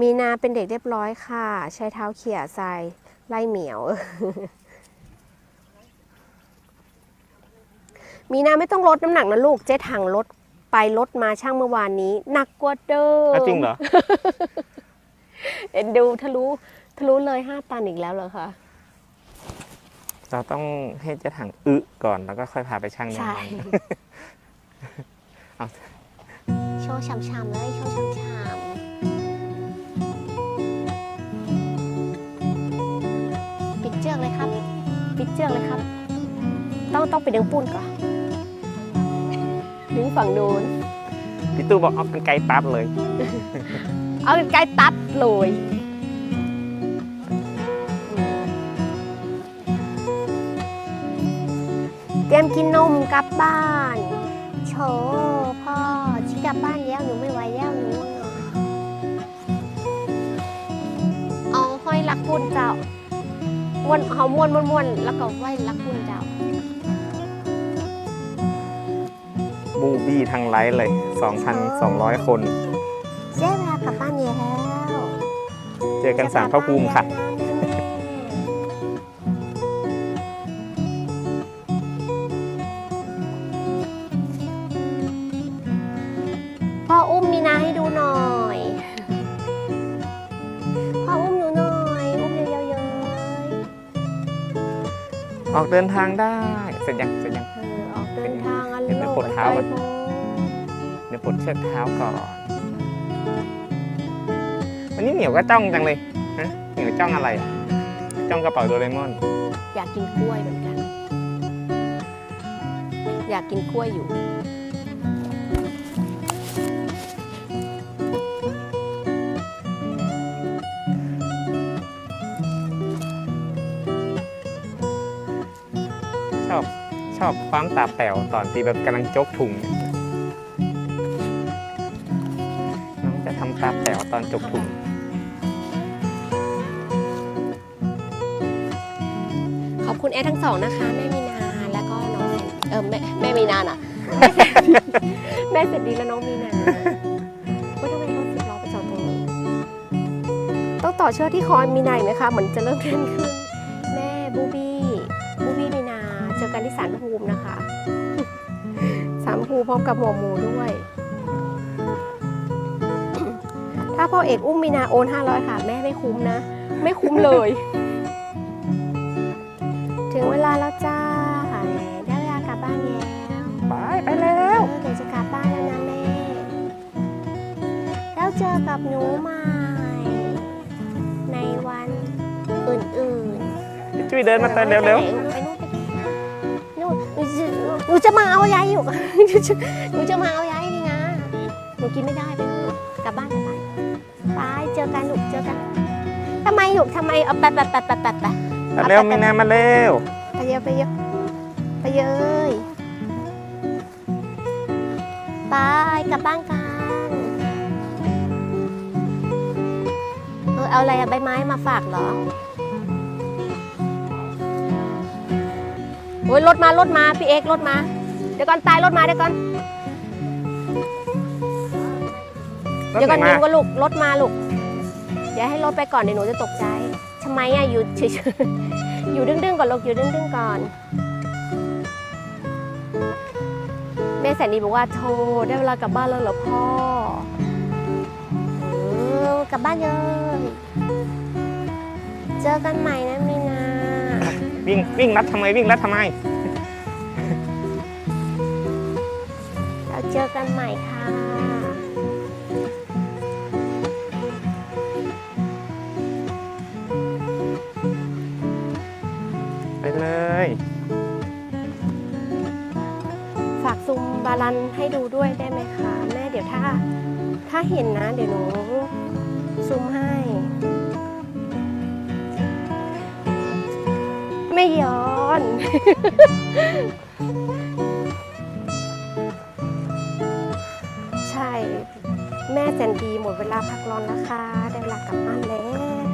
มีนาเป็นเด็กเรียบร้อยค่ะ ใช้เท้าเขี่ยทรายไล่เหมียว มีนาไม่ต้องลดน้ำหนักนะลูก เจ๊ถังลดไปลดมาช่างเมื่อวานนี้ หนักกว่าเดิมอ้าวจริงเหรอ เอ็นดูทะลุทะลุเลยห้าตันอีกแล้วเหรอคะเราต้องให้เจะถังอึก่อนแล้วก็ค่อยพาไปชั่งน้ำใช่หนักเอาโชว์ช้ำๆเลยโชว์ช้ำๆ ต้องต้องไปดึงปูนก่อนดึงฝั่งโน้นพี่ตู้บอกเอากันไกลตัดเลย เอาไกลตัดเลยเตรียมกินนมกลับบ้านโชว์พ่อชิกลับบ้านแล้วหนูไม่ไหวแล้วหนูง่วงนอนเอาห้อยลักพุ่นเจ้าม้วนเขาม้วนม้วนม้วนแล้วก็ไหว้ลักพุ่นเจ้า บูบี้ทางไลฟ์เลย 2,200 คน เจ๊เวลากลับบ้านแล้วเจอกันสามพระภูมิค่ะ พ่ออุ้มมีนาให้ดูหน่อย พ่ออุ้มหนูหน่อย อุ้มเยอะๆเลยออกเดินทางได้ เสร็จยัง เสร็จยัง เออออกเดินทางอันเดี๋ยวไปโลปลดเท้าก่อนไกลโพ้เดี๋ยวปลดเชือกเท้าก่อน วันนี้เหมียวก็จ้องจังเลยฮะเหมียวจ้องอะไรอะจ้องกระเป๋าโดเรมอน อยากกินกล้วยเหมือนกัน อยากกินกล้วยอยู่ชอบช อบความตาแป๋วตอนที่แบบกำลังจกถุงเนี่ยน้องจะทำตาแป๋วตอนจกถุงขอบคุณแอร์ทั้งสองนะคะแม่มีนาแล้วก็น้องแสนเออแม่แม่มีนาน่ะ แม่เสร็จดีแล้วน้องมีนาว่าทำไมรถสิบล้อไปจอดตรงนี้ต้องต่อเชือกที่คอยมีนาอีกไหมคะเหมือนจะเริ่มเล่นขึ้นแม่บูบี้บูบี้มีนาเจอ กันที่สารพระภูมินะคะสารพระภูมิพร้อมกับหัวหมูด้วย ถ้าพ่อเอกอุ้มมีนาโอน500ค่ะ แม่ไม่คุ้มนะ ไม่คุ้มเลย ถึงเวลาแล้วจ้าได้เวลากลับบ้านแล้วไปไปแล้วเออเดี๋ยวจะกลับบ้านแล้วนะแม่ แล้วเจอกับหนูใหม่ในวันอื่นช่วยๆเดินมาเตินเร็วไจะมาเอายายอยู่ หนูจะมาเอายายนี่ไงหนูกินไม่ได้ไปนู่นกลับบ้านกลับบ้านไปเจอกันลูกเจอกันทำไมลูกทำไมเอาไปไปไปไปไปไปๆมาเร็วมีนามาเร็วไปเยอะไปเยอะไปเยอะไปกลับบ้านกันเออเอาอะไรอะใบไม้มาฝากเหรอ โอ้ยรถมารถมาพี่เอกรถมา เดี๋ยวก่อนตายรถมาเดี๋ยวก่อนรถเดี๋ยวไหนก่อนมายืมก็ลูกรถมาลูกเดี๋ยวให้รถไปก่อนเดี๋ยวหนูจะตกใจทำไมอะอยู่เฉยๆอยู่ดึงๆก่อนลูกอยู่ดึงๆก่อนแม่แสนดีบอกว่าโทรได้เวลากลับบ้านแล้วเหรอพ่อเออกลับบ้านเลยเจอกันใหม่นะมีนา วิ่งวิ่งรัดทำไมวิ่งรัดทำไม เราเจอกันใหม่ค่ะ ไปเลย ฝากซุมบาลันให้ดูด้วยได้ไหมคะ แม่เดี๋ยวถ้า ถ้าเห็นนะ เดี๋ยวหนูซูมให้ ไม่ย้อน ใช่ แม่แสนดีหมดเวลาพักร้อนแล้วค่ะได้เวลากลับบ้านแล้ว